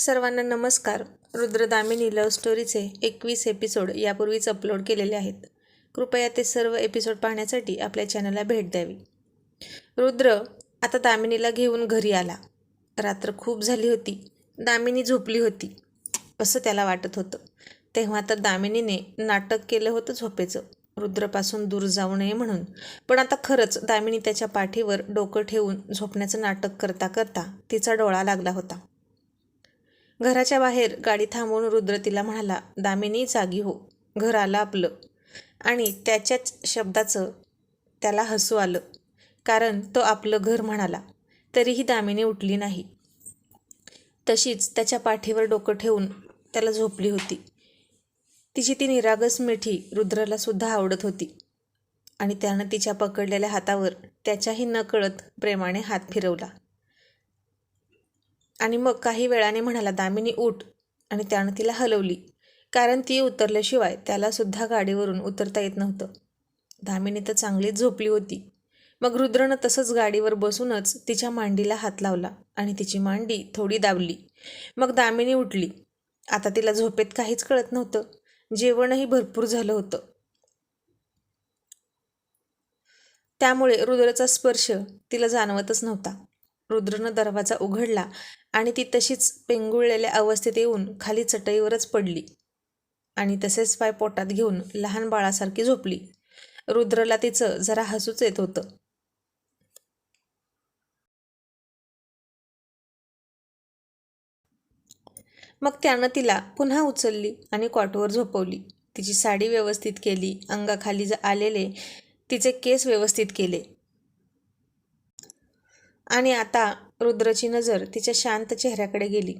सर्वांना नमस्कार. रुद्रदामिनी लव्ह स्टोरीचे एकवीस एपिसोड यापूर्वीच अपलोड केलेले आहेत. कृपया ते सर्व एपिसोड पाहण्यासाठी आपल्या चॅनलला भेट द्यावी. रुद्र आता दामिनीला घेऊन घरी आला. रात्र खूप झाली होती. दामिनी झोपली होती. असं त्याला वाटत होतं. तेव्हा तर दामिनीने नाटक केलं होतं झोपेचं. रुद्रपासून दूर जाऊ नये म्हणून. पण आता खरंच दामिनी त्याच्या पाठीवर डोकं ठेवून झोपण्याचं नाटक करता करता तिचा डोळा लागला होता. घराच्या बाहेर गाडी थांबवून रुद्र तिला म्हणाला दामिनी जागी हो. घर आलं आपलं. आणि त्याच्याच शब्दाचं त्याला हसू आलं कारण तो आपलं घर म्हणाला तरीही दामिनी उठली नाही. तशीच त्याच्या पाठीवर डोकं ठेवून त्याला झोपली होती. तिची ती निरागस मिठी रुद्रला सुद्धा आवडत होती. आणि त्यानं तिच्या पकडलेल्या हातावर त्याच्याही नकळत प्रेमाने हात फिरवला. आणि मग काही वेळाने म्हणाला दामिनी उठ. आणि त्यानं तिला हलवली. कारण ती उतरल्याशिवाय त्यालासुद्धा गाडीवरून उतरता येत नव्हतं. दामिनी तर चांगलीच झोपली होती. मग रुद्रनं तसंच गाडीवर बसूनच तिच्या मांडीला हात लावला आणि तिची मांडी थोडी दाबली. मग दामिनी उठली. आता तिला झोपेत काहीच कळत नव्हतं. जेवणही भरपूर झालं होतं. त्यामुळे रुद्रचा स्पर्श तिला जाणवतच नव्हता. रुद्रनं दरवाजा उघडला आणि ती तशीच पेंगुळलेल्या अवस्थेत येऊन खाली चटईवरच पडली आणि तसेच पाय पोटात घेऊन लहान बाळासारखी झोपली. रुद्रला तिचं जरा हसूच येत होतं. मग त्यानं तिला पुन्हा उचलली आणि कॉटवर झोपवली. तिची साडी व्यवस्थित केली अंगाखाली ज आलेले तिचे केस व्यवस्थित केले. आणि आता रुद्रची नजर तिच्या शांत चेहऱ्याकडे गेली.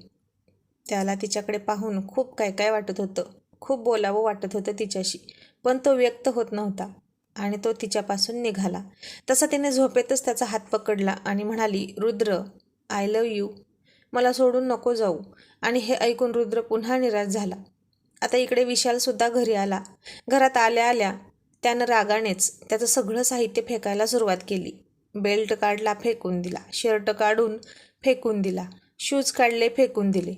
त्याला तिच्याकडे पाहून खूप काय काय वाटत होतं. खूप बोलावं वाटत होतं तिच्याशी पण तो व्यक्त होत नव्हता आणि तो तिच्यापासून निघाला. तसा तिने झोपेतच त्याचा हात पकडला आणि म्हणाली रुद्र आय लव यू मला सोडून नको जाऊ. आणि हे ऐकून रुद्र पुन्हा निराश झाला. आता इकडे विशालसुद्धा घरी आला. घरात आल्या आल्या त्यानं रागानेच त्याचं सगळं साहित्य फेकायला सुरुवात केली. बेल्ट काढला फेकून दिला. शर्ट काढून फेकून दिला. शूज काढले फेकून दिले.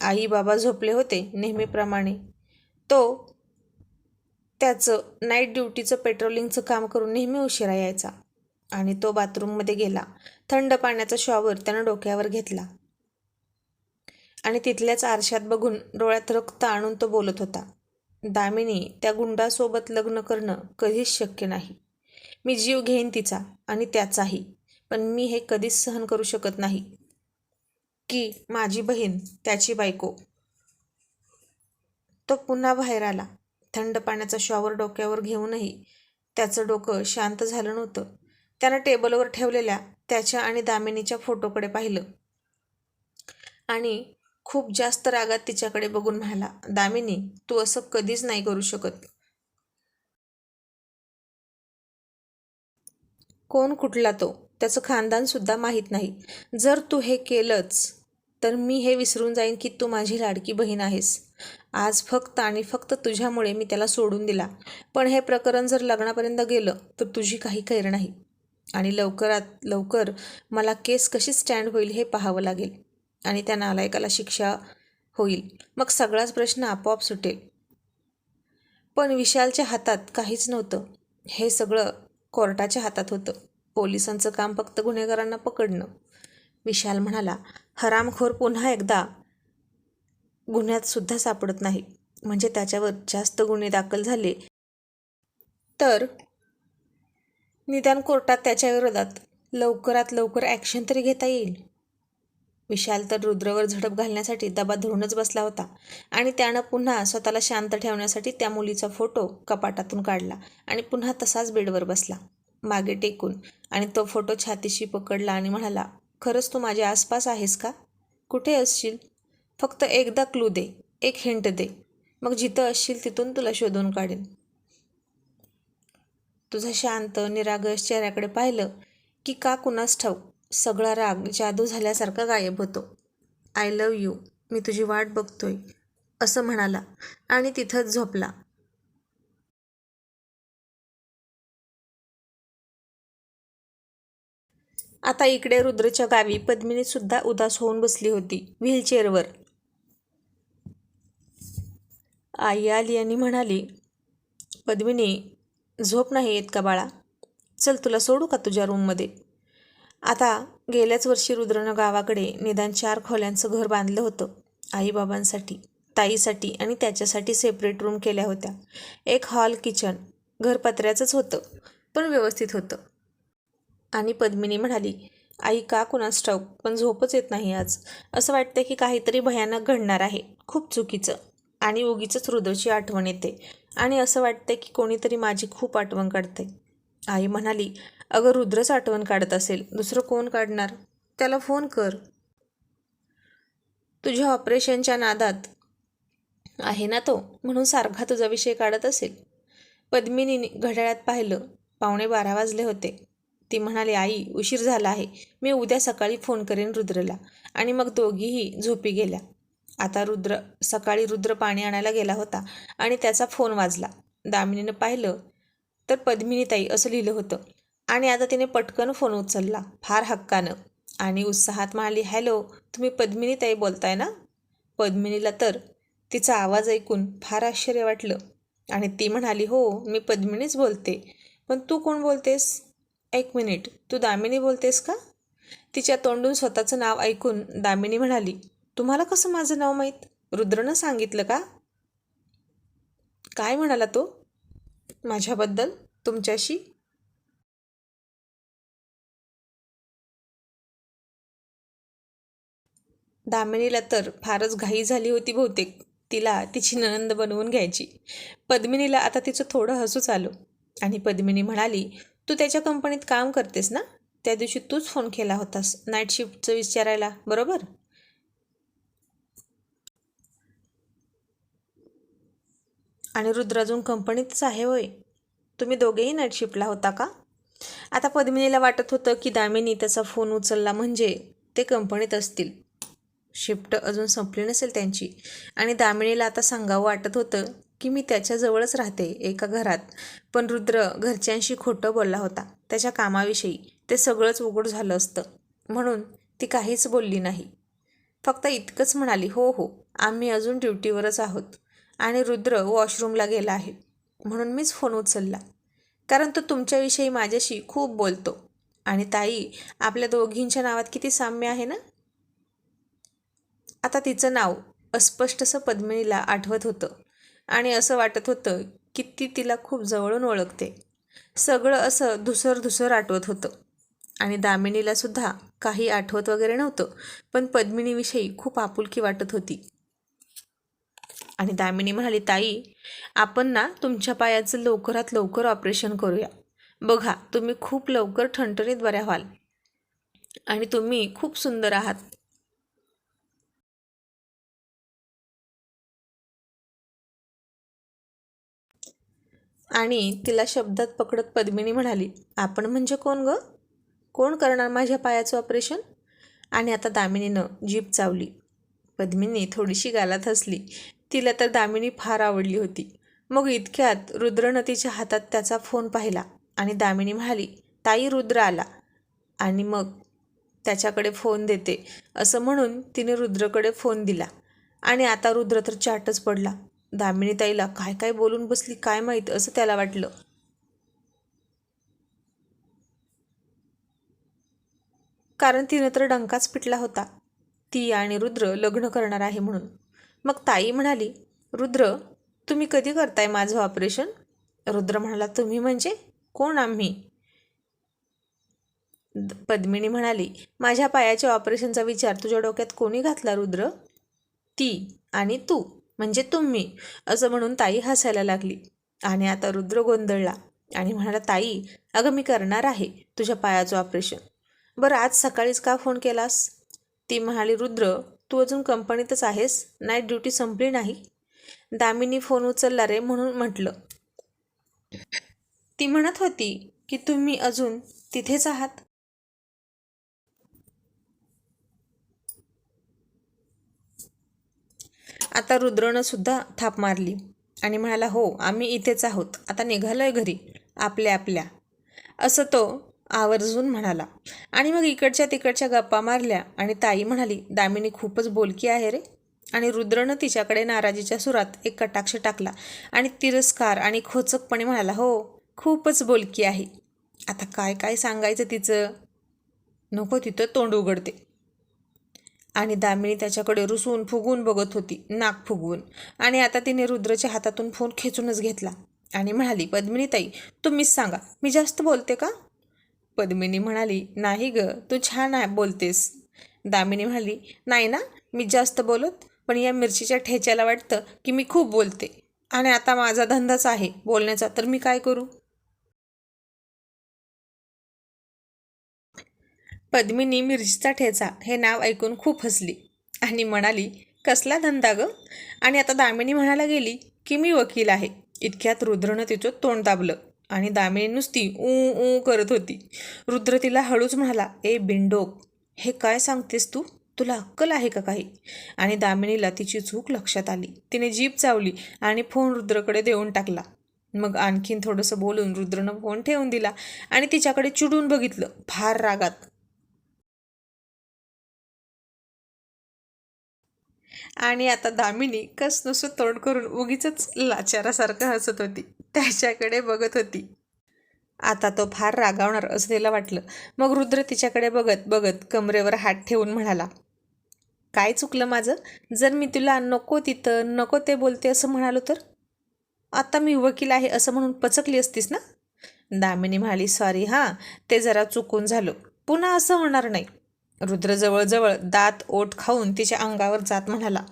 आई बाबा झोपले होते नेहमीप्रमाणे. तो त्याचं नाईट ड्युटीचं पेट्रोलिंगचं काम करून नेहमी उशिरा यायचा आणि तो बाथरूममध्ये गेला. थंड पाण्याचा शॉवर त्यानं डोक्यावर घेतला आणि तिथल्याच आरशात बघून डोळ्यात रक्त आणून तो बोलत होता दामिनी त्या गुंडासोबत लग्न करणं कधीच शक्य नाही. मी जीव घेईन तिचा आणि त्याचाही पण मी हे कधीच सहन करू शकत नाही. की माझी बहीण त्याची बायको. तो पुन्हा बाहेर आला. थंड पाण्याचा शॉवर डोक्यावर घेऊनही त्याचं डोकं शांत झालं नव्हतं. त्यानं टेबलवर ठेवलेल्या त्याच्या आणि दामिनीच्या फोटोकडे पाहिलं. आणि खूप जास्त रागात तिच्याकडे बघून म्हणाला दामिनी तू असं कधीच नाही करू शकत. कोण कुठला तो? त्याचं खानदानसुद्धा माहीत नाही. जर तू हे केलंच तर मी हे विसरून जाईन की तू माझी लाडकी बहीण आहेस. आज फक्त आणि फक्त तुझ्यामुळे मी त्याला सोडून दिला. पण हे प्रकरण जर लग्नापर्यंत गेलं तर तुझी काही खैर नाही. आणि लवकरात लवकर मला केस कशी स्टँड होईल हे पाहावं लागेल. आणि त्या नालायकाला शिक्षा होईल. मग सगळाच प्रश्न आपोआप सुटेल. पण विशालच्या हातात काहीच नव्हतं. हे सगळं कोर्टाच्या हातात होतं. पोलिसांचं काम फक्त गुन्हेगारांना पकडणं. विशाल म्हणाला हरामखोर पुन्हा एकदा गुन्ह्यात सुद्धा सापडत नाही. म्हणजे त्याच्यावर जास्त गुन्हे दाखल झाले तर निदान कोर्टात त्याच्या विरोधात लवकरात लवकर ॲक्शन तरी घेता येईल. विशाल तर रुद्रवर झडप घालण्यासाठी दबा धरूनच बसला होता आणि त्यानं पुन्हा स्वतःला शांत ठेवण्यासाठी त्या मुलीचा फोटो कपाटातून काढला आणि पुन्हा तसाच बेडवर बसला मागे टेकून. आणि तो फोटो छातीशी पकडला आणि म्हणाला खरंच तू माझ्या आसपास आहेस का? कुठे असशील? फक्त एकदा क्लू दे एक हिंट दे. मग जिथं असशील तिथून तुला शोधून काढेन. तुझा शांत निरागस चेहऱ्याकडे पाहिलं की का कुणास ठाऊक सगळा राग जादू झाल्यासारखा गायब होतो. आय लव यू मी तुझी वाट बघतोय असं म्हणाला आणि तिथंच झोपला. आता इकडे रुद्रच्या गावी पद्मिनी सुद्धा उदास होऊन बसली होती व्हीलचेअरवर. आई आली आणि म्हणाली पद्मिनी झोप नाही येत का बाळा? चल तुला सोडू का तुझ्या रूममध्ये? आता गेल्याच वर्षी रुद्रनं गावाकडे निदान चार खोल्यांचं घर बांधलं होतं आईबाबांसाठी ताईसाठी आणि त्याच्यासाठी सेपरेट रूम केल्या होत्या. एक हॉल किचन घर पत्र्याचंच होतं पण व्यवस्थित होतं. आणि पद्मिनी म्हणाली आई का कुणास ठाऊक पण झोपच येत नाही आज. असं वाटतं की काहीतरी भयानक घडणार आहे खूप चुकीचं. आणि उगीच रुद्रची आठवण येते. आणि असं वाटतं की कोणीतरी माझी खूप आठवण काढते आई म्हणाली अगं रुद्रच आठवण काढत असेल दुसरं कोण काढणार? त्याला फोन कर. तुझ्या ऑपरेशनच्या नादात आहे ना तो? म्हणून सारखा तुझा विषय काढत असेल. पद्मिनीने घड्याळात पाहिलं. पावणे बारा वाजले होते. ती म्हणाली आई उशीर झाला आहे. मी उद्या सकाळी फोन करेन रुद्रला. आणि मग दोघीही झोपी गेल्या. आता रुद्र सकाळी रुद्र पाणी आणायला गेला होता आणि त्याचा फोन वाजला. दामिनीनं पाहिलं तर पद्मिनीताई असं लिहिलं होतं. आणि आता तिने पटकन फोन उचलला फार हक्कानं. आणि उत्साहात म्हणाली हॅलो तुम्ही पद्मिनीताई बोलताय ना? पद्मिनीला तर तिचा आवाज ऐकून फार आश्चर्य वाटलं. आणि ती म्हणाली हो मी पद्मिनीच बोलते. पण तू कोण बोलतेस? एक मिनिट तू दामिनी बोलतेस का? तिच्या तोंडून स्वतःचं नाव ऐकून दामिनी म्हणाली तुम्हाला कसं माझं नाव माहीत? रुद्रनं सांगितलं का? काय म्हणाला तो? माझ्याबद्दल? तुमच्याशी? दामिनीला तर फारच घाई झाली होती बहुतेक. तिला तिची ननंद बनवून घ्यायची. पद्मिनीला आता तिचं थोडं हसूच आलं. आणि पद्मिनी म्हणाली तू त्याच्या कंपनीत काम करतेस ना? त्या दिवशी तूच फोन केला होतास नाईट शिफ्टचं विचारायला बरोबर? आणि रुद्र अजून कंपनीतच आहे होय. तुम्ही दोघेही नाईट शिफ्टला होता का? आता पद्मिनीला वाटत होतं की दामिनी त्याचा फोन उचलला म्हणजे ते कंपनीत असतील. शिफ्ट अजून संपली नसेल त्यांची. आणि दामिनीला आता सांगावं वाटत होतं की मी त्याच्याजवळच राहते एका घरात. पण रुद्र घरच्यांशी खोटं बोलला होता. त्याच्या कामाविषयी ते सगळंच उघड झालं असतं. म्हणून ती काहीच बोलली नाही. फक्त इतकंच म्हणाली हो हो आम्ही अजून ड्युटीवरच आहोत. आणि रुद्र वॉशरूमला गेला आहे. म्हणून मीच फोन उचलला. कारण तो तुमच्याविषयी माझ्याशी खूप बोलतो. आणि ताई आपल्या दोघींच्या नावात किती साम्य आहे ना? आता तिचं नाव अस्पष्टसं पद्मिनीला आठवत होतं. आणि असं वाटत होतं की ती तिला खूप जवळून ओळखते. सगळं असं धुसर धुसर आठवत होतं. आणि दामिनीला सुद्धा काही आठवत वगैरे नव्हतं. पण पद्मिनीविषयी खूप आपुलकी वाटत होती. आणि दामिनी म्हणाली ताई आपण ना तुमच्या पायाचं लवकरात लवकर ऑपरेशन करूया. बघा तुम्ही खूप लवकर ठणठणीत बऱ्या व्हाल आणि तुम्ही खूप सुंदर आहात. आणि तिला शब्दात पकडत पद्मिनी म्हणाली आपण म्हणजे कोण ग? कोण करणार माझ्या पायाचं ऑपरेशन? आणि आता दामिनीनं जीप चावली. पद्मिनी थोडीशी गालात हसली. तिला तर दामिनी फार आवडली होती. मग इतक्यात रुद्रनं तिच्या हातात त्याचा फोन पाहिला आणि दामिनी म्हणाली ताई रुद्र आला. आणि मग त्याच्याकडे फोन देते असं म्हणून तिने रुद्रकडे फोन दिला. आणि आता रुद्र तर चाटच पडला. दामिनी ताईला काय काय बोलून बसली काय माहीत असं त्याला वाटलं. कारण तिनं तर डंकाच पिटला होता. ती आणि रुद्र लग्न करणार आहे म्हणून. मग ताई म्हणाली रुद्र तुम्ही कधी करताय माझं ऑपरेशन? रुद्र म्हणाला तुम्ही म्हणजे कोण आम्ही? पद्मिनी म्हणाली माझ्या पायाच्या ऑपरेशनचा विचार तुझ्या डोक्यात कोणी घातला रुद्र? ती आणि तू म्हणजे तुम्ही असं म्हणून ताई हसायला लागली. आणि आता रुद्र गोंधळला आणि म्हणाला ताई अगं मी करणार आहे तुझ्या पायाचं ऑपरेशन. बरं आज सकाळीच का फोन केलास? ती म्हणाली रुद्र तू अजून कंपनीतच आहेस? नाईट ड्युटी संपली नाही? दामिनी फोन उचलला रे म्हणून म्हटलं. ती म्हणत होती की तुम्ही अजून तिथेच आहात? आता रुद्रनं सुद्धा थाप मारली आणि म्हणाला हो आम्ही इथेच आहोत. आता निघालोय घरी. आपल्या आपल्या. असं तो आवर्जून म्हणाला. आणि मग इकडच्या तिकडच्या गप्पा मारल्या आणि ताई म्हणाली दामिनी खूपच बोलकी आहे रे. आणि रुद्रनं तिच्याकडे नाराजीच्या सुरात एक कटाक्ष टाकला आणि तिरस्कार आणि खोचकपणे म्हणाला हो खूपच बोलकी आहे. आता काय काय सांगायचं तिचं? नको तिथं तोंड उघडते. आणि दामिनी त्याच्याकडे रुसून फुगून बघत होती नाक फुगवून. आणि आता तिने रुद्रच्या हातातून फोन खेचूनच घेतला आणि म्हणाली पद्मिनीताई तुम्हीच सांगा मी जास्त बोलते का? पद्मिनी म्हणाली नाही ग तू छान आहे बोलतेस. दामिनी म्हणाली नाही ना मी जास्त बोलत पण या मिरचीच्या ठेच्याला वाटतं की मी खूप बोलते आणि आता माझा धंदाच आहे बोलण्याचा तर मी काय करू? पद्मिनी मिरचीचा ठेचा हे नाव ऐकून खूप हसली आणि म्हणाली कसला धंदा ग? आणि आता दामिनी म्हणायला गेली की मी वकील आहे. इतक्यात रुद्रनं तिचं तोंड दाबलं. आणि दामिनी नुसती ऊ ऊ करत होती. रुद्र तिला हळूच म्हणाला ए बिंडोक हे काय सांगतेस तू? तुला अक्कल आहे का काही? आणि दामिनीला तिची चूक लक्षात आली. तिने जीप चावली आणि फोन रुद्रकडे देऊन टाकला. मग आणखीन थोडंसं बोलून रुद्रनं फोन ठेवून दिला आणि तिच्याकडे चिडून बघितलं. फार रागात. आणि आता दामिनी कस नसं तोंड करून उगीच लाचारासारखं हसत होती. त्याच्याकडे बघत होती. आता तो फार रागावणार असं तिला वाटलं. मग रुद्र तिच्याकडे बघत बघत कमरेवर हात ठेवून म्हणाला काय चुकलं माझं? जर मी तुला नको तिथं नको ते बोलते असं म्हणालो तर? आता मी वकील आहे असं म्हणून पचकली असतीस ना? दामिनी म्हणाली सॉरी हां ते जरा चुकून झालं. पुन्हा असं होणार नाही. रुद्र जवळजवळ दात ओठ खाऊन तिच्या अंगावर जात म्हणाला.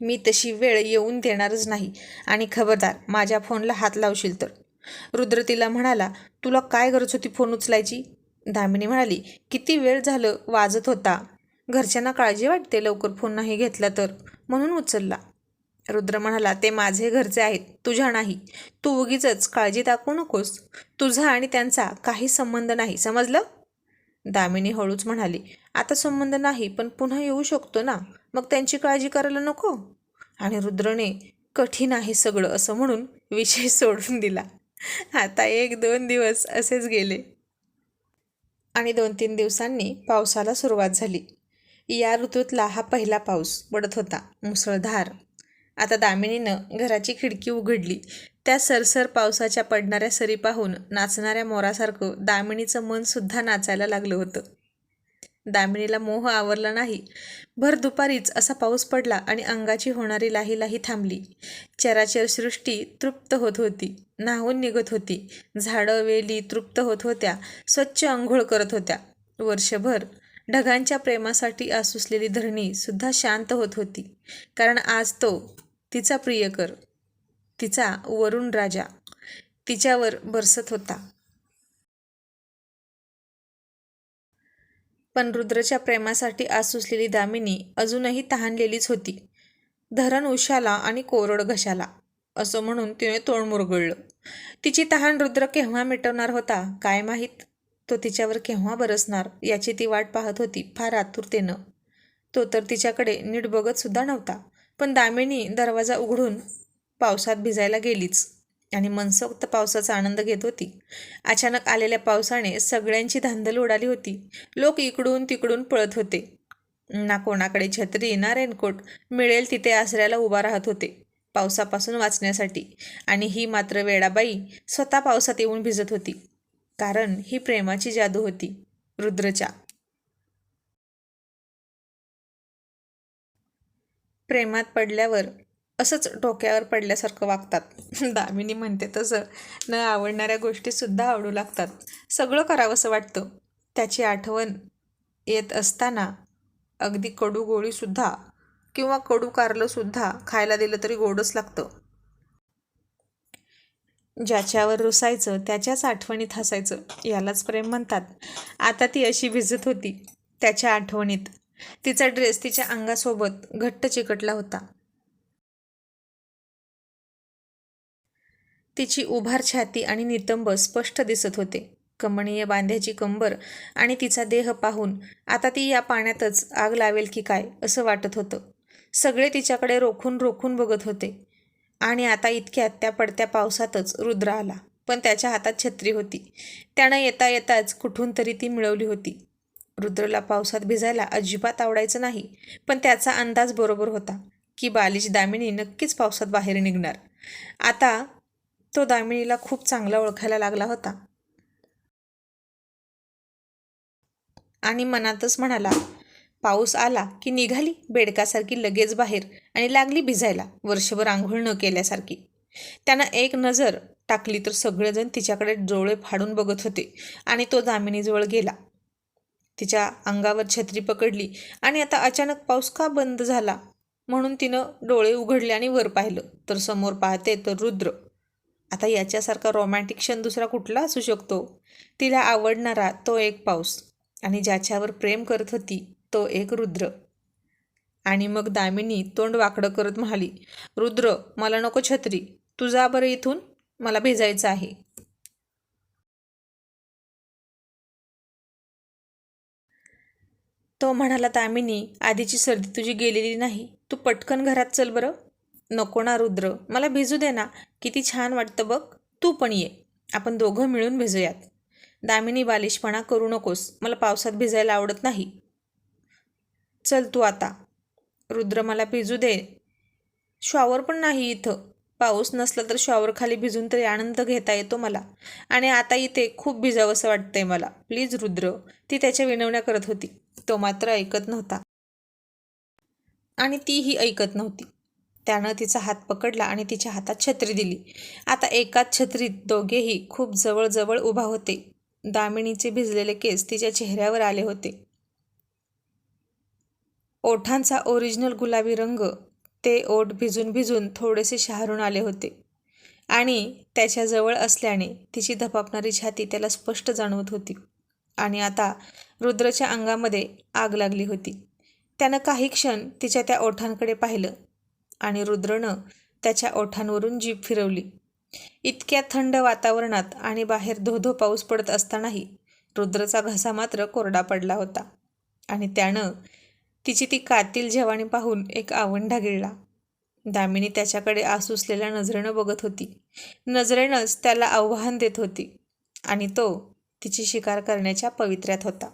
मी तशी वेळ येऊन देणारच नाही आणि खबरदार माझ्या फोनला हात लावशील तर. रुद्र तिला म्हणाला तुला काय गरज होती फोन उचलायची? दामिनी म्हणाली किती वेळ झालं वाजत होता. घरच्यांना काळजी वाटते लवकर फोन नाही घेतला तर म्हणून उचलला. रुद्र म्हणाला ते माझे घरचे आहेत तुझ्या नाही. तू उगीच काळजी दाखवू नकोस. तुझा आणि त्यांचा काही संबंध नाही समजलं? दामिनी हळूच म्हणाली आता संबंध नाही पण पुन्हा येऊ शकतो ना? मग त्यांची काळजी करायला नको? आणि रुद्रने कठीण आहे सगळं असं म्हणून विषय सोडून दिला. आता एक दोन दिवस असेच गेले. आणि दोन तीन दिवसांनी पावसाला सुरुवात झाली. या ऋतूतला हा पहिला पाऊस पडत होता मुसळधार. आता दामिनीनं घराची खिडकी उघडली. त्या सरसर पावसाच्या पडणाऱ्या सरी पाहून नाचणाऱ्या मोरासारखं दामिनीचं मनसुद्धा नाचायला लागलं होतं. दामिनीला मोह आवरला नाही. भर दुपारीच असा पाऊस पडला आणि अंगाची होणारी लाही लाही थांबली. चराचर सृष्टी तृप्त होत होती. नाहून निघत होती. झाडं वेली तृप्त होत होत्या. स्वच्छ अंघोळ करत होत्या. वर्षभर ढगांच्या प्रेमासाठी आसुसलेली धरणी सुद्धा शांत होत होती. कारण आज तो तिचा प्रियकर तिचा वरुण राजा तिच्यावर बरसत होता. पण रुद्रच्या प्रेमासाठी आसुसलेली दामिनी अजूनही तहानलेलीच होती. धरण उशाला आणि कोरड घशाला असं म्हणून तिने तोंड मुरगळलं. तिची तहान रुद्र केव्हा मिटवणार होता काय माहीत? तो तिच्यावर केव्हा बरसणार याची ती वाट पाहत होती फार आतुरतेनं. तो तर तिच्याकडे नीट बघत सुद्धा नव्हता पण दामिनी दरवाजा उघडून पावसात भिजायला गेलीच आणि मनसोक्त पावसाचा आनंद घेत होती. अचानक आलेल्या पावसाने सगळ्यांची धांदल उडाली होती. लोक इकडून तिकडून पळत होते. ना कोणाकडे छत्री ना रेनकोट मिळेल तिथे आसऱ्याला उभा राहत होते पावसापासून वाचण्यासाठी. आणि ही मात्र वेडाबाई स्वतः पावसात येऊन भिजत होती. कारण ही प्रेमाची जादू होती रुद्रच्या. प्रेमात पडल्यावर असंच डोक्यावर पडल्यासारखं वागतात. दामिनी म्हणते तसं. न आवडणाऱ्या गोष्टीसुद्धा आवडू लागतात. सगळं करावंसं वाटतं. त्याची आठवण येत असताना अगदी कडू गोळीसुद्धा किंवा कडू कारलंसुद्धा खायला दिलं तरी गोडच लागतं. ज्याच्यावर रुसायचं त्याच्याच आठवणीत हसायचं यालाच प्रेम म्हणतात. आता ती अशी भिजत होती त्याच्या आठवणीत. तिचा ड्रेस तिच्या अंगासोबत घट्ट चिकटला होता. तिची उभार छाती आणि नितंब स्पष्ट दिसत होते. कमणीय बांध्याची कंबर आणि तिचा देह पाहून आता ती या पाण्यातच आग लावेल की काय असं वाटत होतं. सगळे तिच्याकडे रोखून रोखून बघत होते. आणि आता इतक्यात त्या पडत्या पावसातच रुद्र आला. पण त्याच्या हातात छत्री होती. त्यानं येता येताच कुठून तरी ती मिळवली होती. रुद्रला पावसात भिजायला अजिबात आवडायचं नाही पण त्याचा अंदाज बरोबर होता की बालिश दामिनी नक्कीच पावसात बाहेर निघणार. आता तो दामिनीला खूप चांगला ओळखायला लागला होता. आणि मनातच म्हणाला पाऊस आला की निघाली बेडकासारखी लगेच बाहेर आणि लागली भिजायला वर्षभर आंघोळ न केल्यासारखी. त्यानं एक नजर टाकली तर सगळेजण तिच्याकडे डोळे फाडून बघत होते आणि तो दामिनीजवळ गेला. तिच्या अंगावर छत्री पकडली आणि आता अचानक पाऊस का बंद झाला म्हणून तिनं डोळे उघडले आणि वर पाहिलं तर समोर पाहते तर रुद्र. आता याच्यासारखा रोमॅन्टिक क्षण दुसरा कुठला असू शकतो? तिला आवडणारा तो एक पाऊस आणि ज्याच्यावर प्रेम करत होती तो एक रुद्र. आणि मग दामिनी तोंड वाकडं करत म्हणाली रुद्र मला नको छत्री. तुझा बरं इथून. मला भेजायचं आहे. तो म्हणाला दामिनी आधीची सर्दी तुझी गेलेली नाही. तू पटकन घरात चल बरं. नको ना रुद्र. मला भिजू दे ना. किती छान वाटतं बघ. तू पण ये. आपण दोघं मिळून भिजूयात. दामिनी बालिशपणा करू नकोस. मला पावसात भिजायला आवडत नाही. चल तू आता. रुद्र मला भिजू दे. शॉवर पण नाही इथं. पाऊस नसला तर शॉवर खाली भिजून तरी आनंद घेता येतो मला. आणि आता इथे खूप भिजावंसं वाटतंय मला. प्लीज रुद्र ती त्याच्या विनवण्या करत होती. तो मात्र ऐकत नव्हता. आणि तीही ऐकत नव्हती. त्यानं तिचा हात पकडला आणि तिच्या हातात छत्री दिली. आता एकाच छत्रीत दोघेही खूप जवळजवळ उभा होते. दामिनीचे भिजलेले केस तिच्या चेहऱ्यावर आले होते. ओठांचा ओरिजिनल गुलाबी रंग ते ओठ भिजून भिजून थोडेसे शहारून आले होते. आणि त्याच्याजवळ असल्याने तिची धपापणारी छाती त्याला स्पष्ट जाणवत होती. आणि आता रुद्रच्या अंगामध्ये आग लागली होती. त्यानं काही क्षण तिच्या त्या ओठांकडे पाहिलं आणि रुद्रनं त्याच्या ओठांवरून जीभ फिरवली. इतक्या थंड वातावरणात आणि बाहेर धोधो पाऊस पडत असतानाही रुद्रचा घसा मात्र कोरडा पडला होता. आणि त्यानं तिची ती कातील जवानी पाहून एक आवंढा गिळला दामिनी त्याच्याकडे आसुसलेल्या नजरेनं बघत होती. नजरेनंच त्याला आव्हान देत होती आणि तो तिची शिकार करण्याच्या पवित्र्यात होता.